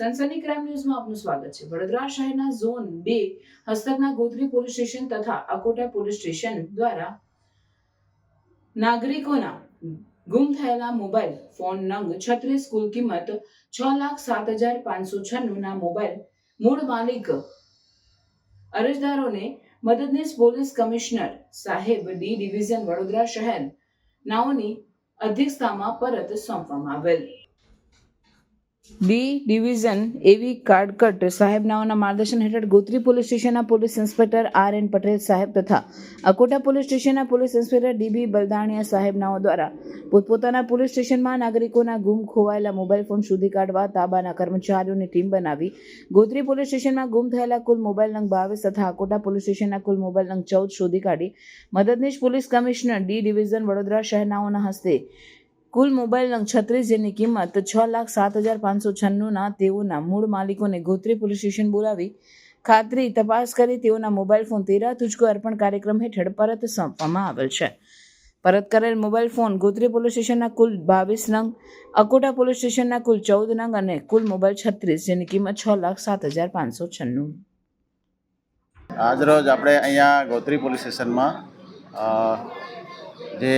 સનસની crime ન્યૂઝમાં આપનું સ્વાગત છે. વડોદરા શહેરના ઝોન બે, હસ્તકના ગોત્રી પોલીસ સ્ટેશન તથા અકોટા પોલીસ સ્ટેશન દ્વારા નાગરિકોના ગુમ થયેલા મોબાઈલ ફોન નંગ છત્રીસ કુલ કિંમત છ લાખ સાત હજાર પાંચસો છન્નું ના મોબાઈલ મૂળ માલિક અરજદારોને મદદનીશ પોલીસ કમિશનર સાહેબ ડી ડિવિઝન વડોદરા શહેર નાઓની અધ્યક્ષતામાં પરત સોંપવામાં આવેલ. ડી ડિવિઝન એવી કાડકટ સાહેબનાઓના માર્ગદર્શન હેઠળ ગોત્રી પોલીસ સ્ટેશનના police inspector R N Patel સાહેબ તથા અકોટા પોલીસ સ્ટેશનના police inspector D B Baldaniya સાહેબનાઓ દ્વારા પોતપોતાના પોલીસ સ્ટેશનમાં નાગરિકોના ગુમ ખોવાયેલા મોબાઈલ ફોન શોધી કાઢવા તાબાના કર્મચારીઓની ટીમ બનાવી. ગોત્રી પોલીસ સ્ટેશનમાં ગુમ થયેલા કુલ મોબાઈલ નંગ બાવીસ તથા અકોટા પોલીસ સ્ટેશનના કુલ મોબાઈલ નંગ ચૌદ શોધી કાઢી. મદદનીશ police commissioner D division Vadodara શહેરનાઓના હસ્તે કુલ મોબાઈલ છત્રીસ જેની કિંમત છ લાખ સાત હજાર પાંચસો છન્નુંના તેઓના મૂળ માલિકોને ગોત્રી પોલીસ સ્ટેશન બોલાવી ખાતરી તપાસ કરી તેઓના મોબાઈલ ફોન તેરા તુજકો અર્પણ કાર્યક્રમ હેઠળ પરત સોંપવામાં આવેલ છે. પરત કરેલ મોબાઈલ ફોન ગોત્રી પોલીસ સ્ટેશનના કુલ બાવીસ નંગ, અકોટા પોલીસ સ્ટેશનના કુલ ચૌદ નંગ અને કુલ મોબાઈલ છત્રીસ જેની કિંમત છ લાખ સાત હજાર પાંચસો છન્નું. આજરોજ આપણે અહીંયા ગોત્રી પોલીસ સ્ટેશનમાં જે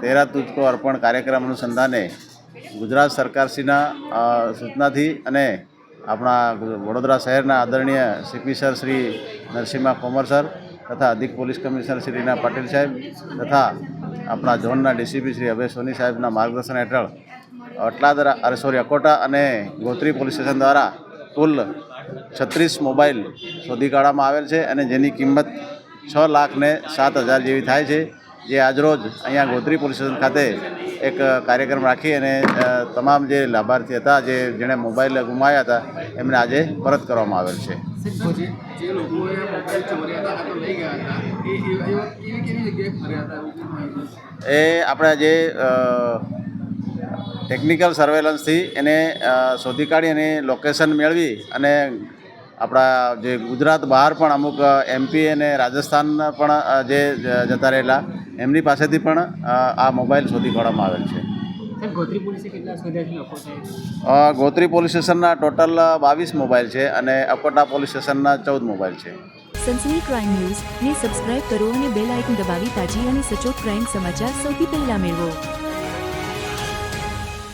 તેરા તુજકો અર્પણ કાર્યક્રમ અનુસંધાને ગુજરાત સરકારશ્રીના સૂચનાથી અને આપણા વડોદરા શહેરના આદરણીય CP sir Shri Narasimha Komar sir તથા અધિક પોલીસ કમિશનર શ્રીના પાટીલ સાહેબ તથા આપણા ઝોનના ડીસીપી શ્રી અભય સોની સાહેબના માર્ગદર્શન હેઠળ અટલાદરા અરે સોરી, અકોટા અને ગોત્રી પોલીસ સ્ટેશન દ્વારા કુલ છત્રીસ મોબાઈલ શોધી કાઢવામાં આવેલ છે અને જેની કિંમત છ લાખ ને સાત હજાર જેવી થાય છે. જે આજરોજ અહીંયા ગોત્રી પોલીસ સ્ટેશન ખાતે એક કાર્યક્રમ રાખી અને તમામ જે લાભાર્થી હતા જે જેણે મોબાઈલ ગુમાવ્યા હતા એમને આજે પરત કરવામાં આવેલ છે. એ આપણે જે ટેકનિકલ સર્વેલન્સથી એને શોધી કાઢી અને લોકેશન મેળવી અને આપણા જે ગુજરાત બહાર પણ અમુક એમપી અને રાજસ્થાન પણ જે જતા રહેલા એમની પાસેથી પણ આ મોબાઈલ શોધી કાઢવામાં આવેલ છે. ગોત્રી પોલીસે સ્ટેશનના ટોટલ બાવીસ મોબાઈલ છે અને અકોટા પોલીસ સ્ટેશનના ચૌદ મોબાઈલ છે. સનસની ક્રાઇમ ન્યૂઝ. ને સબસ્ક્રાઇબ કરો અને બેલ આઇકન દબાવી તાજી અને સચોટ ક્રાઇમ સમાચાર સૌથી પહેલા મેળવો.